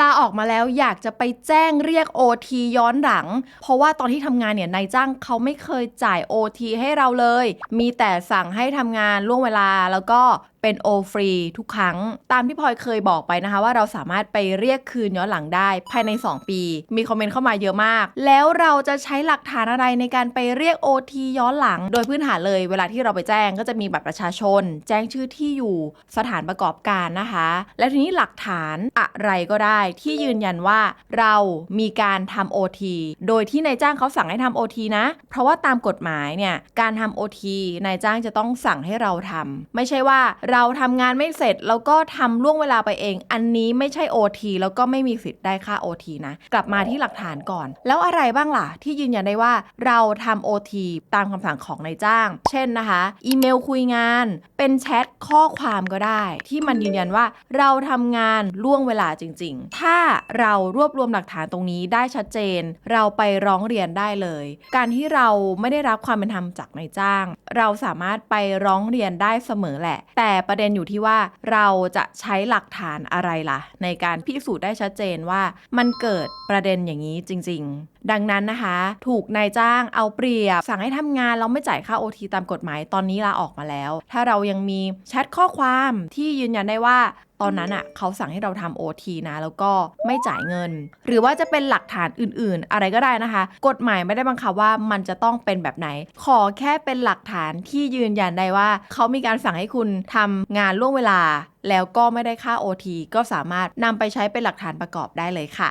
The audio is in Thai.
ลาออกมาแล้วอยากจะไปแจ้งเรียก OT ย้อนหลัง เพราะว่าตอนที่ทำงานเนี่ยนายจ้างเขาไม่เคยจ่าย OT ให้เราเลย มีแต่สั่งให้ทำงานล่วงเวลาแล้วก็ เป็นโอฟรีทุกครั้ง ตามที่พลอยเคยบอกไปนะคะ ว่าเราสามารถไปเรียกคืนย้อนหลังได้ภายใน 2 ปี มีคอมเมนต์เข้ามาเยอะมาก แล้วเราจะใช้หลักฐานอะไรในการไปเรียก OT ย้อนหลัง โดยพื้นฐานเลย เวลาที่เราไปแจ้งก็จะมีบัตรประชาชน แจ้งชื่อที่อยู่สถานประกอบการนะคะ และทีนี้หลักฐานอะไรก็ได้ ที่ยืนยันว่าเรามีการทำ OT โดยที่นายจ้างเขาสั่งให้ทำ OT นะ เพราะว่าตามกฎหมายเนี่ยการทำ OT นายจ้างจะต้องสั่งให้เราทำไม่ใช่ว่าเราทำงานไม่เสร็จแล้วก็ทำล่วงเวลาไปเอง อันนี้ไม่ใช่ OT แล้วก็ไม่มีสิทธิ์ได้ค่า OT นะ กลับมาที่หลักฐานก่อน แล้วอะไรบ้างล่ะ ที่ยืนยันได้ว่าเราทำ OT ตามคำสั่งของนายจ้าง เช่นนะคะ อีเมลคุยงาน เป็นแชทข้อความก็ได้ ที่มันยืนยันว่าเราทำงานล่วงเวลาจริง ๆ ถ้าเรารวบรวมหลักฐานตรงนี้ได้ชัดเจน เราไปร้องเรียนได้เลย การที่เราไม่ได้รับความเป็นธรรมจากนายจ้าง เราสามารถไปร้องเรียนได้เสมอแหละ แต่ประเด็นอยู่ที่ว่าเราจะใช้หลักฐานอะไรล่ะ ในการพิสูจน์ได้ชัดเจนว่ามันเกิดประเด็นอย่างนี้จริง ๆ ดังนั้นนะคะ ถูกนายจ้างเอาเปรียบ สั่งให้ทำงานแล้วไม่จ่ายค่า OT ตามกฎหมายตอนนี้ลาออกมาแล้ว ถ้าเรายังมีแชทข้อความที่ยืนยันได้ว่าตอนนั้นอะเขาสั่งให้เราทำ OT นะ แล้วก็ไม่จ่ายเงิน หรือว่าจะเป็นหลักฐานอื่นๆ อะไรก็ได้นะคะ กฎหมายไม่ได้บังคับว่ามันจะต้องเป็นแบบไหน ขอแค่เป็นหลักฐานที่ยืนยันได้ว่า เขามีการสั่งให้คุณทำงานล่วงเวลา แล้วก็ไม่ได้ค่า OT ก็สามารถนำไปใช้เป็นหลักฐานประกอบได้เลยค่ะ